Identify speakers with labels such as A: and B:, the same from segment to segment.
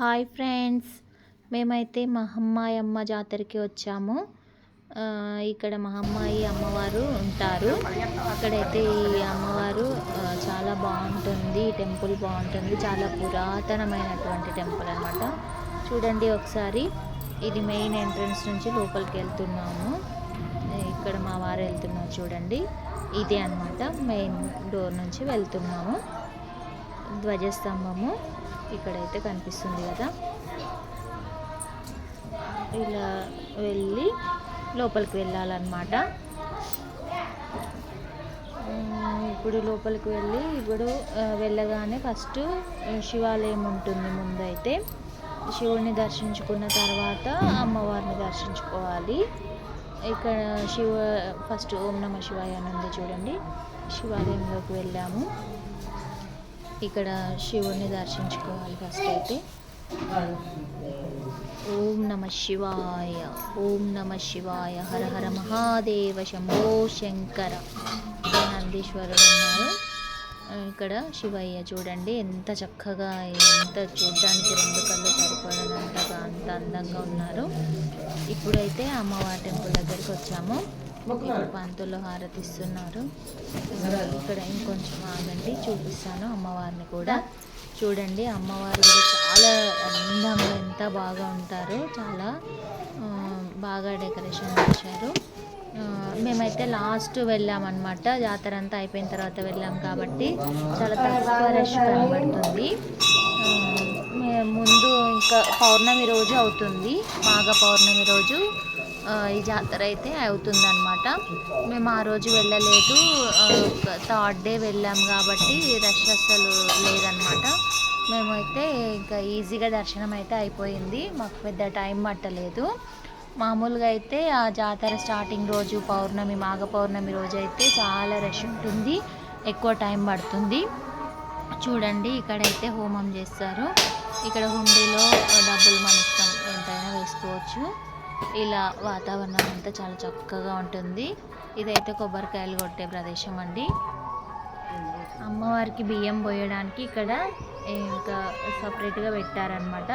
A: Hi friends. మేమైతే మహమ్మాయమ్మ జాతరకి వచ్చాము. ఇక్కడ ఇక్కడ మహమ్మాయి అమ్మవారు ఉంటారు. అక్కడైతే ఈ అమ్మవారు చాలా బాగుంటుంది. ఈ టెంపుల్ బాగుంటుంది. చాలా పురాతనమైనటువంటి టెంపుల్ అనమాట చూడండి ఒకసారి. ఇది మెయిన్ ఎంట్రన్స్ నుంచి లోపలికి వెళ్తున్నాము. ఇక్కడ మా వారు వెళ్తున్నారు చూడండి. ఇదే అన్నమాట మెయిన్ డోర్ నుంచి వెళ్తున్నాము. ధ్వజస్తంభము. ఇక్కడైతే కనిపిస్తుంది కదా. ఇలా వెళ్ళి లోపలికి వెళ్ళాలన్నమాట. ఇప్పుడు లోపలికి వెళ్ళి ఇప్పుడు వెళ్ళగానే ఫస్ట్ శివాలయం ఉంటుంది ముందైతే. శివుడిని దర్శించుకున్న తర్వాత అమ్మవారిని దర్శించుకోవాలి. ఇక్కడ శివ ఫస్ట్ ఓం నమ శివాయ అని ఉంది చూడండి. శివాలయంలోకి వెళ్ళాము. ఇక్కడ శివుని దర్శించుకోవాలి ఫస్ట్ అయితే. ఓం నమ శివాయ ఓం నమ శివాయ హర హర మహాదేవ శంభో శంకర. నందీశ్వరుడు ఉన్నారు. ఇక్కడ శివయ్య చూడండి ఎంత చక్కగా ఎంత చూడ్డానికి రెండు కళ్ళు సరిపడనంతగా అంత అందంగా ఉన్నారు. ఇప్పుడైతే అమ్మవారి టెంపుల్ దగ్గరికి వచ్చాము. ఇప్పుడు పంతులు హారతిస్తున్నారు. ఇక్కడ ఇంకొంచెం ఆగండి చూపిస్తాను అమ్మవారిని కూడా. చూడండి అమ్మవారు కూడా చాలా అందంగా ఎంత బాగా ఉంటారో చాలా బాగా డెకరేషన్ చేశారు. మేమైతే లాస్ట్ వెళ్ళామన్నమాట. జాతర అంతా అయిపోయిన తర్వాత వెళ్ళాం కాబట్టి చాలా తక్కువ రష్ కనబడుతుంది ముందు ఇంకా పౌర్ణమి రోజు అవుతుంది మాఘ పౌర్ణమి రోజు. ఈ జాతర అయితే అవుతుంది అనమాట మేము ఆ రోజు వెళ్ళలేదు. థర్డ్ డే వెళ్ళాం కాబట్టి రష్ అస్సలు లేదనమాట మేమైతే ఇంకా ఈజీగా దర్శనం అయితే అయిపోయింది. మాకు పెద్ద టైం పట్టలేదు. మామూలుగా అయితే ఆ జాతర స్టార్టింగ్ రోజు పౌర్ణమి మాఘ పౌర్ణమి రోజు అయితే చాలా రష్ ఉంటుంది. ఎక్కువ టైం పడుతుంది. చూడండి ఇక్కడైతే హోమం చేస్తారు. ఇక్కడ హుండీలో డబ్బులు మన ఎంతైనా వేసుకోవచ్చు. ఇలా వాతావరణం అంతా చాలా చక్కగా ఉంటుంది. ఇదైతే కొబ్బరికాయలు కొట్టే ప్రదేశం అండి. అమ్మవారికి బియ్యం పోయడానికి ఇక్కడ ఇంకా సపరేట్గా పెట్టారనమాట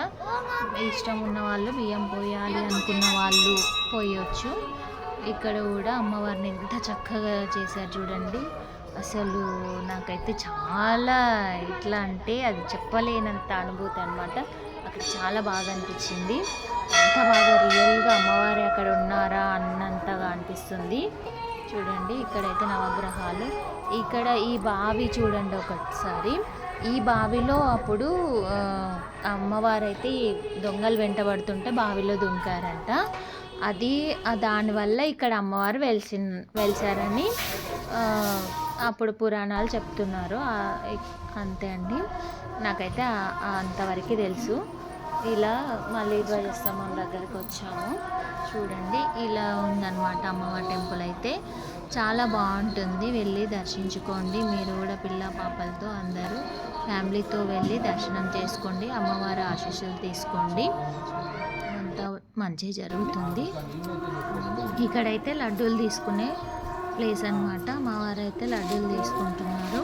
A: ఇష్టం ఉన్న వాళ్ళు బియ్యం పోయాలి అనుకున్న వాళ్ళు పోయొచ్చు. ఇక్కడ కూడా అమ్మవారిని ఎంత చక్కగా చేశారు చూడండి. అసలు నాకైతే చాలా ఎట్లా అంటే అది చెప్పలేనంత అనుభూతి అనమాట అక్కడ చాలా బాగా అనిపించింది. అంత బాగా రియల్గా అమ్మవారి అక్కడ ఉన్నారా అన్నంతగా అనిపిస్తుంది. చూడండి ఇక్కడైతే నవగ్రహాలు. ఇక్కడ ఈ బావి చూడండి ఒకసారి. ఈ బావిలో అప్పుడు అమ్మవారు అమ్మవారైతే దొంగలు వెంటబడుతుంటే బావిలో దుంకారంట. అది దానివల్ల ఇక్కడ అమ్మవారు వెలిసి వెలిసారని అప్పుడు పురాణాలు చెప్తున్నారు. అంతే అండి. నాకైతే అంతవరకు తెలుసు. ఇలా మళ్ళీ ధ్వజస్తంభం దగ్గరికి వచ్చాము. చూడండి ఇలా ఉందన్నమాట అమ్మవారి టెంపుల్ అయితే. చాలా బాగుంటుంది. వెళ్ళి దర్శించుకోండి. మీరు కూడా పిల్ల పాపలతో అందరూ ఫ్యామిలీతో వెళ్ళి దర్శనం చేసుకోండి. అమ్మవారి ఆశీస్సులు తీసుకోండి. అంతా మంచి జరుగుతుంది. ఇక్కడైతే లడ్డూలు తీసుకునే ప్లేస్ అనమాట మా వారైతే లడ్డూలు తీసుకుంటున్నారు.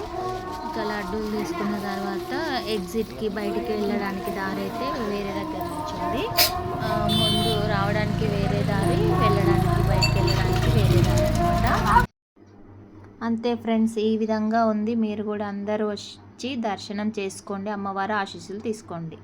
A: ఇంకా లడ్డూలు తీసుకున్న తర్వాత ఎగ్జిట్కి బయటికి వెళ్ళడానికి దారి అయితే వేరే దగ్గర వచ్చింది ముందు రావడానికి వేరే దారి వెళ్ళడానికి బయటికి వెళ్ళడానికి వేరే దారి అనమాట అంతే ఫ్రెండ్స్ ఈ విధంగా ఉంది. మీరు కూడా అందరూ వచ్చి దర్శనం చేసుకోండి. అమ్మవారి ఆశీస్సులు తీసుకోండి.